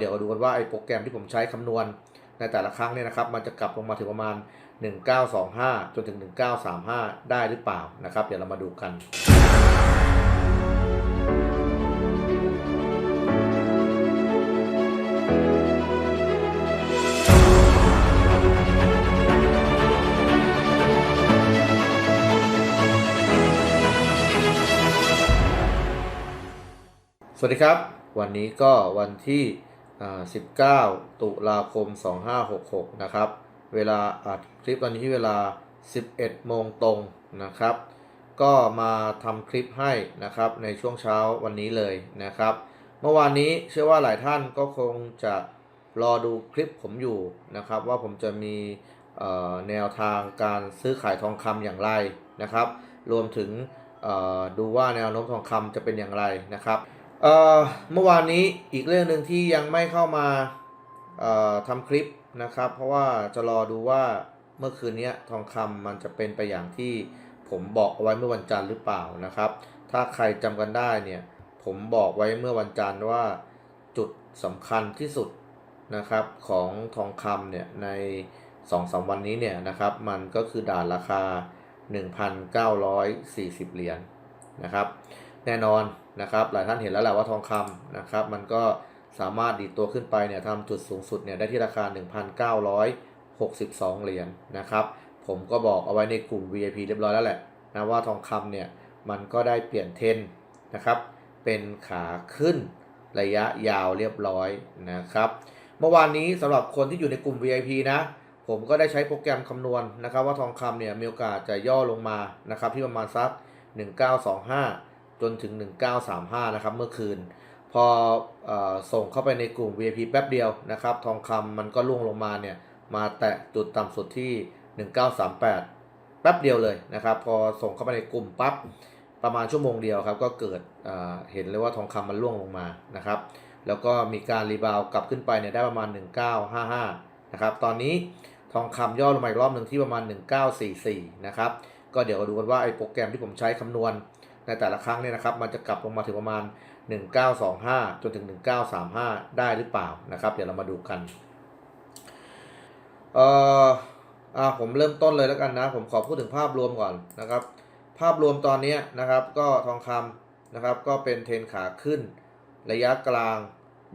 เดี๋ยวดูกันว่าไอ้โปรแกรมที่ผมใช้คำนวณในแต่ละครั้งเนี่ยนะครับ มันจะกลับลงมาถึงประมาณ 1925 จนถึง 1935 ได้หรือเปล่านะครับ เดี๋ยวเรามาดูกัน สวัสดีครับ วันนี้ก็วันที่ 19 ตุลาคม 2566 นะครับ เวลาอัดคลิปตอนนี้เวลา 11 โมงตรงนะครับ ก็มาทำคลิปให้นะครับในช่วงเช้าวันนี้เลยนะครับ เมื่อวานนี้เชื่อว่าหลายท่านก็คงจะรอดูคลิปผมอยู่นะครับ ว่าผมจะมีเอ่อแนวทางการซื้อขายทองคำอย่างไรนะครับ รวมถึงเออดูว่าแนวโน้มทองคำจะเป็นอย่างไรนะครับ เอ่อเมื่อวานนี้อีกเรื่องหนึ่งที่ยังไม่เข้ามาเอ่อทำคลิปนะครับ เพราะว่าจะรอดูว่าเมื่อคืนนี้ทองคำมันจะเป็นไปอย่างที่ผมบอกเอาไว้เมื่อวันจันทร์หรือเปล่านะครับ ถ้าใครจำกันได้เนี่ยผมบอกไว้เมื่อวันจันทร์ว่าจุดสำคัญที่สุดนะครับของทองคำเนี่ยใน2อสวันนี้เนี่ยนะครับ มันก็คือด่านราคา 1,940 เหรียญนะครับ แน่นอน นะครับหลายท่านเห็นแล้วแหละว่าทองคำนะครับมันก็สามารถดีดตัวขึ้นไปเนี่ยทำจุดสูงสุดเนี่ยได้ที่ราคา 1,962 เหรียญนะครับผมก็บอกเอาไว้ในกลุ่ม VIP เรียบร้อยแล้วแหละนะว่าทองคำเนี่ยมันก็ได้เปลี่ยนเทนนะครับเป็นขาขึ้นระยะยาวเรียบร้อยนะครับเมื่อวานนี้สำหรับคนที่อยู่ในกลุ่ม VIP นะผมก็ได้ใช้โปรแกรมคำนวณนะครับว่าทองคำเนี่ยมีโอกาสจะย่อลงมานะครับที่ประมาณสัก 1925 จนถึง 1935 นะครับ เมื่อคืน พออส่งเข้าไปในกลุ่ม VIP แป๊บเดียวนะครับ ทองคำมันก็ล่วงลงมาเนี่ย มาแตะจุดต่ำสุดที่ 1938 แป๊บเดียวเลยนะครับ พอส่งเข้าไปในกลุ่มปั๊บประมาณชั่วโมงเดียวครับ ก็เกิดเห็นเลยว่าทองคำมันล่วงลงมานะครับ แล้วก็มีการรีบาวกลับขึ้นไปเนี่ยได้ประมาณ 1955 นะครับ ตอนนี้ทองคำย่อลงมาอีกรอบหนึ่งที่ประมาณ 1944 นะครับ ก็เดี๋ยวดูกันว่าไอ้โปรแกรมที่ผมใช้คำนวณ ในแต่ละครั้งเนี่ยนะครับมันจะกลับลงมาถึงประมาณ 1925 จนถึง 1935 ได้หรือเปล่านะครับ เดี๋ยวเรามาดูกัน เอ่ออ่าผมเริ่มต้นเลยแล้วกันนะ ผมขอพูดถึงภาพรวมก่อนนะครับ ภาพรวมตอนนี้นะครับ ก็ทองคำนะครับ ก็เป็นเทรนขาขึ้น ระยะกลาง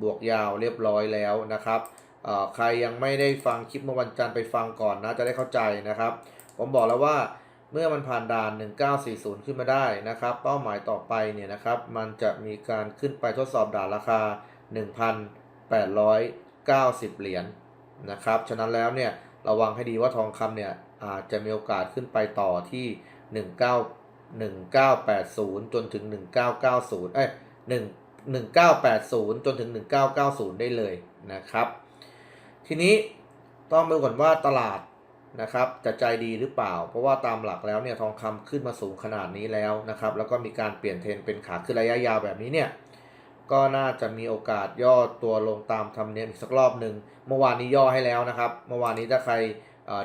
บวกยาวเรียบร้อยแล้วนะครับเอ่อใครยังไม่ได้ฟังคลิปเมื่อวันจันทร์ไปฟังก่อนนะจะได้เข้าใจนะครับ ผมบอกแล้วว่า เมื่อมันผ่านด่าน 1940 ขึ้นมาได้นะครับ เป้าหมายต่อไปเนี่ยนะครับ มันจะมีการขึ้นไปทดสอบด่านราคา 1,890 เหรียญนะครับ ฉะนั้นแล้วเนี่ยระวังให้ดีว่าทองคำเนี่ยอาจจะมีโอกาสขึ้นไปต่อที่ 19 1980 จนถึง 1990 เอ้ย1 1980 จนถึง 1990 ได้เลยนะครับ ทีนี้ต้องไปดูก่อนว่าตลาด นะครับจะใจดีหรือเปล่า เพราะว่าตามหลักแล้วเนี่ยทองคำขึ้นมาสูงขนาดนี้แล้วนะครับ แล้วก็มีการเปลี่ยนเทรนเป็นขาขึ้นระยะยาวแบบนี้เนี่ยก็น่าจะมีโอกาสย่อตัวลงตามธรรมเนียมอีกสักรอบหนึ่งเมื่อวานนี้ย่อให้แล้วนะครับ เมื่อวานนี้ถ้าใคร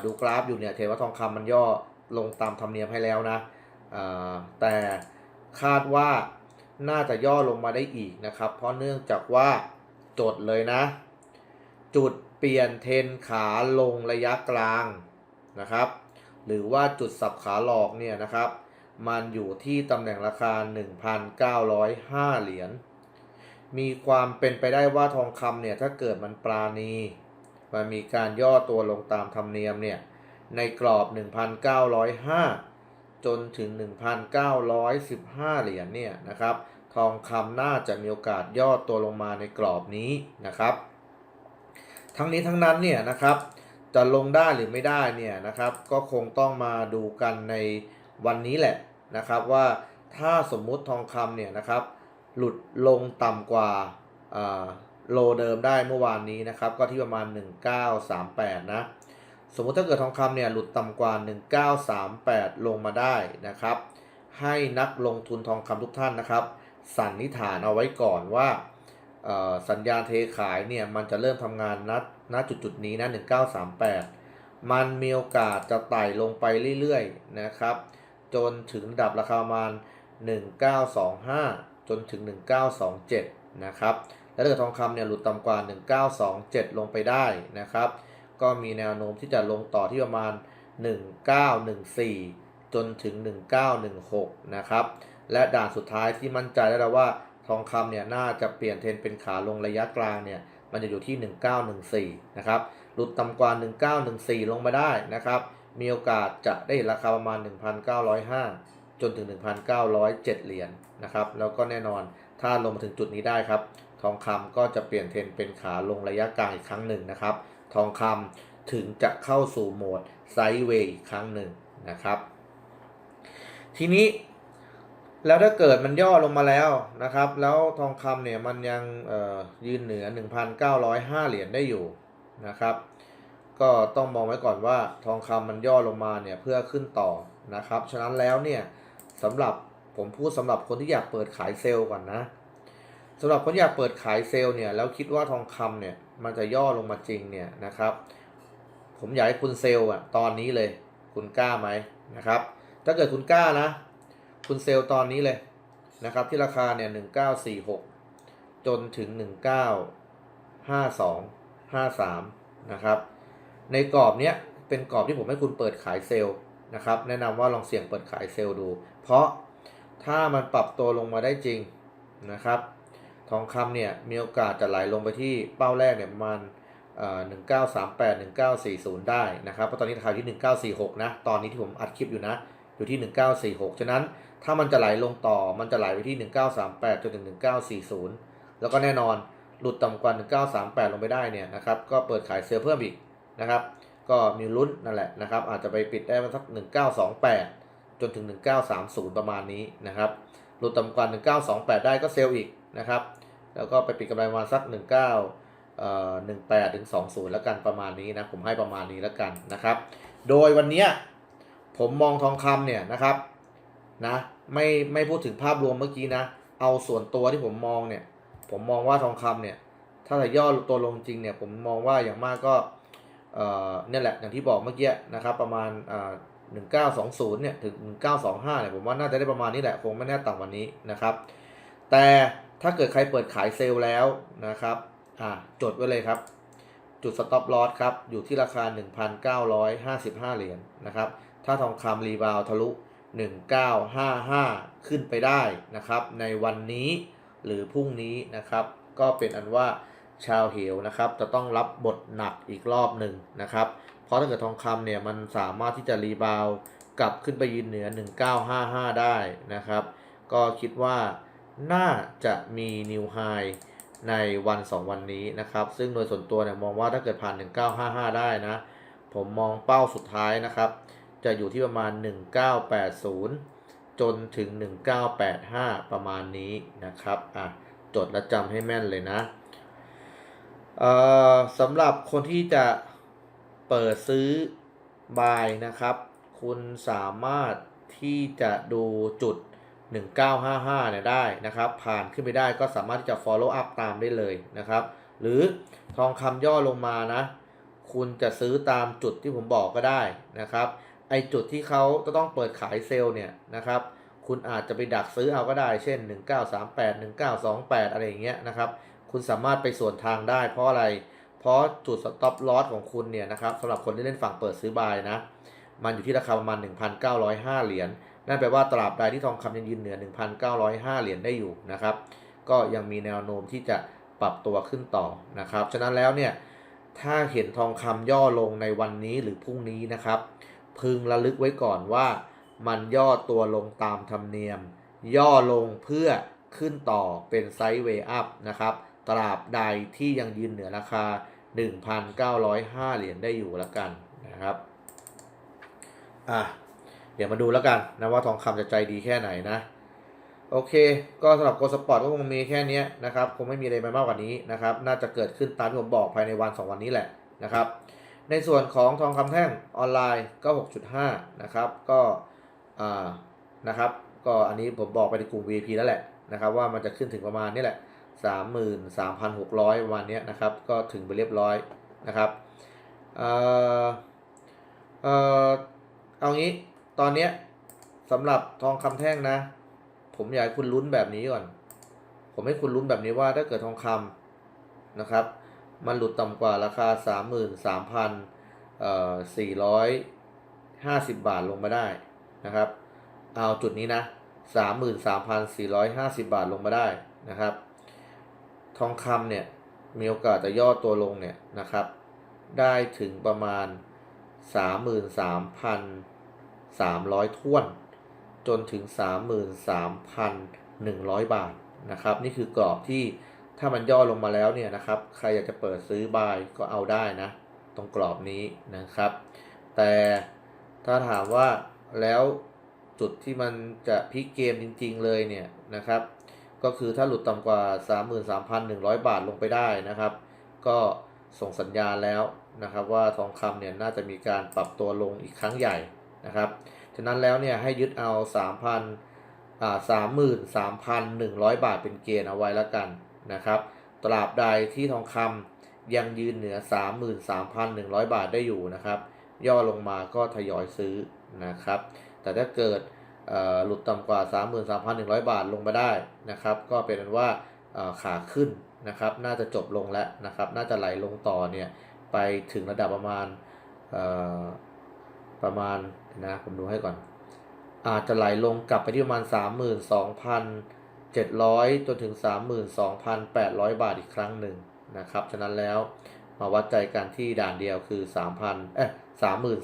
ดูกราฟอยู่เนี่ยเห็นว่าทองคำมันย่อลงตามธรรมเนียมให้แล้วนะแต่คาดว่าน่าจะย่อลงมาได้อีกนะครับ เพราะเนื่องจากว่าจดเลยนะ จุดเปลี่ยนเทรนขาลงระยะกลาง นะครับ หรือว่าจุดสับขาหลอกเนี่ยนะครับ มันอยู่ที่ตำแหน่งราคา 1,905 เหรียญ มีความเป็นไปได้ว่าทองคำเนี่ยถ้าเกิดมันปราณี มันมีการย่อตัวลงตามธรรมเนียมเนี่ยในกรอบ 1,905 จนถึง 1,915 เหรียญเนี่ยนะครับ ทองคำน่าจะมีโอกาสย่อตัวลงมาในกรอบนี้นะครับ ทั้งนี้ทั้งนั้นเนี่ยนะครับ จะลงได้หรือไม่ได้เนี่ยนะครับ ก็คงต้องมาดูกันในวันนี้แหละนะครับ ว่าถ้าสมมุติทองคำเนี่ยนะครับ หลุดลงต่ำกว่าโลเดิมได้เมื่อวานนี้นะครับ ก็ที่ประมาณ 1938 นะ สมมุติถ้าเกิดทองคำเนี่ยหลุดต่ำกว่า 1938 ลงมาได้นะครับ ให้นักลงทุนทองคำทุกท่านนะครับ สันนิษฐานเอาไว้ก่อนว่าสัญญาณเทขายเนี่ยมันจะเริ่มทำงานณ ณจุดจุดนี้นะ1938 มันมีโอกาสจะไต่ลงไปเรื่อยๆนะครับ จนถึงระดับราคาประมาณ 1925 จนถึง 1927 นะครับแล้วถ้าเกิดทองคำเนี่ยหลุดต่ำกว่า 1927 ลงไปได้นะครับ ก็มีแนวโน้มที่จะลงต่อที่ประมาณ 1914 จนถึง 1916 นะครับ และด่านสุดท้ายที่มั่นใจได้แล้วว่าทองคำเนี่ยน่าจะเปลี่ยนเทรนเป็นขาลงระยะกลางเนี่ย มันจะอยู่ที่ 1914 นะครับ หลุดต่ำกว่า 1914 ลงมาได้นะครับ มีโอกาสจะได้เห็นราคาประมาณ 1,905 จนถึง 1,907 เหรียญนะครับ แล้วก็แน่นอนถ้าลงมาถึงจุดนี้ได้ครับ ทองคำก็จะเปลี่ยนเทรนเป็นขาลงระยะกลางอีกครั้งหนึ่งนะครับ ทองคำถึงจะเข้าสู่โหมดไซด์เวย์อีกครั้งหนึ่งนะครับ ทีนี้ แล้วถ้าเกิดมันย่อลงมาแล้วนะครับ แล้วทองคำเนี่ยมันยังเอ่อยืนเหนือ 1,905 เหรียญได้อยู่นะครับ ก็ต้องมองไว้ก่อนว่าทองคำมันย่อลงมาเนี่ยเพื่อขึ้นต่อนะครับ ฉะนั้นแล้วเนี่ยสำหรับผมพูดสำหรับคนที่อยากเปิดขายเซลล์ก่อนนะสำหรับคนอยากเปิดขายเซลล์เนี่ยแล้วคิดว่าทองคำเนี่ยมันจะย่อลงมาจริงเนี่ยนะครับ ผมอยากให้คุณเซลล์อะตอนนี้เลยคุณกล้าไหมนะครับ ถ้าเกิดคุณกล้านะ คุณเซลล์ตอนนี้เลยนะครับที่ราคาเนี่ยหนึ่งเก้าสี่หกจนถึงหนึ่งเก้าห้าสองห้าสามนะครับ ในกรอบเนี้ยเป็นกรอบที่ผมให้คุณเปิดขายเซลล์นะครับ แนะนำว่าลองเสี่ยงเปิดขายเซลล์ดู เพราะถ้ามันปรับตัวลงมาได้จริงนะครับ ทองคำเนี่ยมีโอกาสจะไหลลงไปที่เป้าแรกเนี่ยประมาณหนึ่งเก้าสามแปดหนึ่งเก้าสี่ศูนย์ได้นะครับเพราะตอนนี้ราคาที่หนึ่งเก้าสี่หกนะ ตอนนี้ที่ผมอัดคลิปอยู่นะ อยู่ที่1946ฉะนั้น ถ้ามันจะไหลลงต่อมันจะไหลไปที่ 1938 จนถึง 1940 แล้วก็แน่นอนหลุดต่ำกว่า 1938 ลงไปได้เนี่ยนะครับ ก็เปิดขายเซลล์เพิ่มอีกนะครับ ก็มีลุ้นนั่นแหละนะครับ อาจจะไปปิดได้มาสัก 1928 จนถึง 1930 ประมาณนี้นะครับ หลุดต่ำกว่า 1928 ได้ก็เซลล์อีกนะครับ แล้วก็ไปปิดกำไรปมาสัก 19เอ่อ18ถึง20 แล้วกันประมาณนี้นะ ผมให้ประมาณนี้แล้วกันนะครับ โดยวันนี้ผมมองทองคำเนี่ยนะครับนะ ไม่ไม่พูดถึงภาพรวมเมื่อกี้นะ เอาส่วนตัวที่ผมมองเนี่ย ผมมองว่าทองคำเนี่ย ถ้าจะย่อตัวลงจริงเนี่ย ผมมองว่าอย่างมากก็เอ่อเนี่ยแหละอย่างที่บอกเมื่อกี้นะครับประมาณอ่าหนึ่งเก้าสองศูนย์เนี่ยถึงหนึ่งเก้าสองห้าเนี่ยผมว่าน่าจะได้ประมาณนี้แหละคงไม่แน่ต่ำกวันนี้นะครับ แต่ถ้าเกิดใครเปิดขายเซลล์แล้วนะครับอ่าจดไว้เลยครับ จุดสต็อปลอสครับ อยู่ที่ราคา 1,955 เหรียญนะครับ ถ้าทองคำรีบาวทะลุ 1955 ขึ้นไปได้นะครับ ในวันนี้หรือพรุ่งนี้นะครับ ก็เป็นอันว่าชาวเหวนะครับ จะต้องรับบทหนักอีกรอบหนึ่งนะครับ เพราะถ้าเกิดทองคำเนี่ยมันสามารถที่จะรีบาวกลับขึ้นไปยืนเหนือ 1955 ได้นะครับ ก็คิดว่าน่าจะมีนิวไฮในวัน 2 วันนี้นะครับ ซึ่งโดยส่วนตัวเนี่ยมองว่าถ้าเกิดผ่าน 1955 ได้นะ ผมมองเป้าสุดท้ายนะครับ จะอยู่ที่ประมาณ 1980 จนถึง 1985 ประมาณนี้นะครับอะจดและจำให้แม่นเลยนะเอ่อสำหรับคนที่จะเปิดซื้อบายนะครับ คุณสามารถที่จะดูจุด 1955เนี่ยได้นะครับ ผ่านขึ้นไปได้ก็สามารถที่จะ follow up ตามได้เลยนะครับ หรือทองคำย่อลงมานะ คุณจะซื้อตามจุดที่ผมบอกก็ได้นะครับ ไอจุดที่เขาจะต้องเปิดขายเซลล์เนี่ยนะครับ คุณอาจจะไปดักซื้อเอาก็ได้ เช่น 1938 1928 อะไรอย่างเงี้ยนะครับ คุณสามารถไปส่วนทางได้ เพราะอะไร เพราะจุดสต็อปลอสของคุณเนี่ยนะครับสำหรับคนที่เล่นฝั่งเปิดซื้อบายนะ มันอยู่ที่ราคาประมาณ 1,905 เหรียญ นั่นแปลว่าตราบใดที่ทองคำยังยืนเหนือ 1,905 เหรียญได้อยู่นะครับ ก็ยังมีแนวโน้มที่จะปรับตัวขึ้นต่อนะครับ ฉะนั้นแล้วเนี่ย ถ้าเห็นทองคำย่อลงในวันนี้หรือพรุ่งนี้นะครับ พึงระลึกไว้ก่อนว่า มันย่อตัวลงตามธรรมเนียม ย่อลงเพื่อขึ้นต่อเป็นไซด์เวย์อัพนะครับตราบใดที่ยังยืนเหนือราคา 1,905 เหรียญได้อยู่แล้วกันนะครับอะเดี๋ยวมาดูแล้วกันนะว่าทองคำจะใจดีแค่ไหนนะโอเค ก็สำหรับโกลสปอร์ตก็คงมีแค่นี้นะครับ คงไม่มีอะไรไปมากกว่านี้นะครับ น่าจะเกิดขึ้นตามที่ผมบอกภายในวัน 2 วันนี้แหละนะครับ ในส่วนของทองคำแท่งออนไลน์ก็ 6.5 นะครับ ก็นะครับ ก็อันนี้ผมบอกไปในกลุ่ม VIP แล้วแหละนะครับ ว่ามันจะขึ้นถึงประมาณนี้แหละ 33,600 ประมาณนี้นะครับ ก็ถึงไปเรียบร้อยนะครับเออเออเอางี้ตอนเนี้ยสำหรับทองคำแท่งนะ ผมอยากให้คุณลุ้นแบบนี้ก่อน ผมให้คุณลุ้นแบบนี้ว่าถ้าเกิดทองคำนะครับ มันหลุดต่ำกว่าราคา 33,450 บาทลงมาได้นะครับ เอาจุดนี้นะ 33,450 บาทลงมาได้นะครับ ทองคำเนี่ยมีโอกาสจะย่อตัวลงเนี่ยนะครับ ได้ถึงประมาณ 33,300ท้วน จนถึง 33,100 บาทนะครับ นี่คือกรอบที่ ถ้ามันย่อลงมาแล้วเนี่ยนะครับ ใครอยากจะเปิดซื้อบายก็เอาได้นะ ตรงกรอบนี้นะครับ แต่ถ้าถามว่าแล้วจุดที่มันจะพลิกเกมจริง ๆเลยเนี่ยนะครับ ก็คือถ้าหลุดต่ำกว่า 33,100 บาทลงไปได้นะครับ ก็ส่งสัญญาณแล้วนะครับว่าทองคำเนี่ยน่าจะมีการปรับตัวลงอีกครั้งใหญ่นะครับ ฉะนั้นแล้วเนี่ยให้ยึดเอา 3,000อ่า33,100 บาทเป็นเกณฑ์เอาไว้แล้วกัน นะครับ ตราบใดที่ทองคำยังยืนเหนือ 33,100 บาทได้อยู่นะครับ ย่อลงมาก็ทยอยซื้อนะครับ แต่ถ้าเกิดหลุดต่ำกว่า 33,100 บาทลงมาได้นะครับ ก็เป็นว่าขาขึ้นนะครับ น่าจะจบลงแล้วนะครับ น่าจะไหลลงต่อเนี่ยไปถึงระดับประมาณประมาณนะผมดูให้ก่อน อาจจะไหลลงกลับไปที่ประมาณ 32,000 700 จนถึง 32,800 บาทอีกครั้งหนึ่งนะครับ ฉะนั้นแล้วมาวัดใจกันที่ด่านเดียวคือ 3,000 เอ๊ะ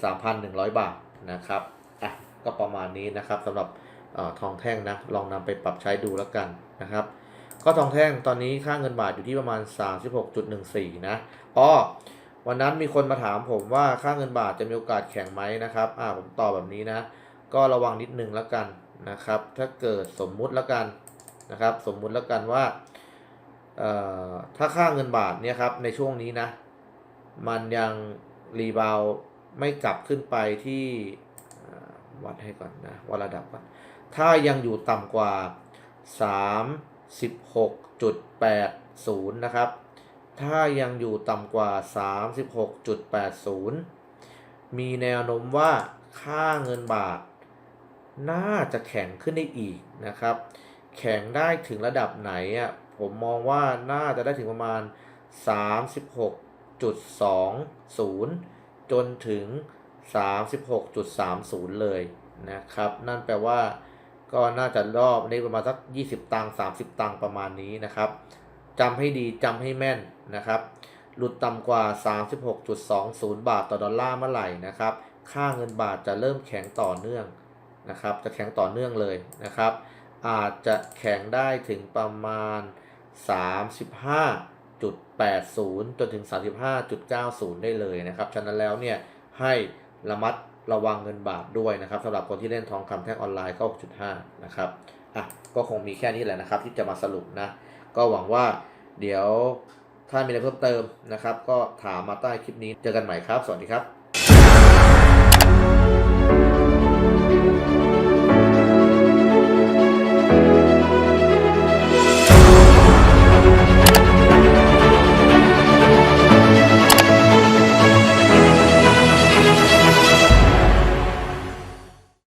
33,100 บาทนะครับอะก็ประมาณนี้นะครับสำหรับอทองแท่งนะ ลองนำไปปรับใช้ดูแล้วกันนะครับ ก็ทองแท่งตอนนี้ค่าเงินบาทอยู่ที่ประมาณ 36.14 นะอ้อวันนั้นมีคนมาถามผมว่าค่าเงินบาทจะมีโอกาสแข็งไหมนะครับ อ่าผมตอบแบบนี้นะ ก็ระวังนิดนึงแล้วกันนะครับ ถ้าเกิดสมมุติแล้วกัน นะครับ สมมุติแล้วกันว่าถ้าค่าเงินบาทเนี่ยครับในช่วงนี้นะ มันยังรีบาวไม่กลับขึ้นไปที่วัดให้ก่อนนะวัดระดับก่อน ถ้ายังอยู่ต่ำกว่า 36.80 นะครับ ถ้ายังอยู่ต่ำกว่า 36.80 มีแนวโน้มว่าค่าเงินบาท น่าจะแข็งขึ้นได้อีกนะครับ แข็งได้ถึงระดับไหนอะผมมองว่าน่าจะได้ถึงประมาณ 36.20 จนถึง 36.30 เลยนะครับ นั่นแปลว่าก็น่าจะรอบในประมาณสัก 20 ตังค์30 ตังค์ประมาณนี้นะครับจำให้ดีจำให้แม่นนะครับ หลุดต่ำกว่า 36.20 บาทต่อดอลลาร์เมื่อไหร่นะครับ ค่าเงินบาทจะเริ่มแข็งต่อเนื่องนะครับ จะแข็งต่อเนื่องเลยนะครับ อาจจะแข็งได้ถึงประมาณ 35.80 จนถึง 35.90 ได้เลยนะครับ ฉะนั้นแล้วเนี่ยให้ระมัดระวังเงินบาทด้วยนะครับสำหรับคนที่เล่นทองคำแท่งออนไลน์ก็ 6.5 นะครับอะก็คงมีแค่นี้แหละนะครับ ที่จะมาสรุปนะ ก็หวังว่าเดี๋ยวถ้ามีอะไรเพิ่มเติมนะครับ ก็ถามมาใต้คลิปนี้เจอกันใหม่ครับ สวัสดีครับ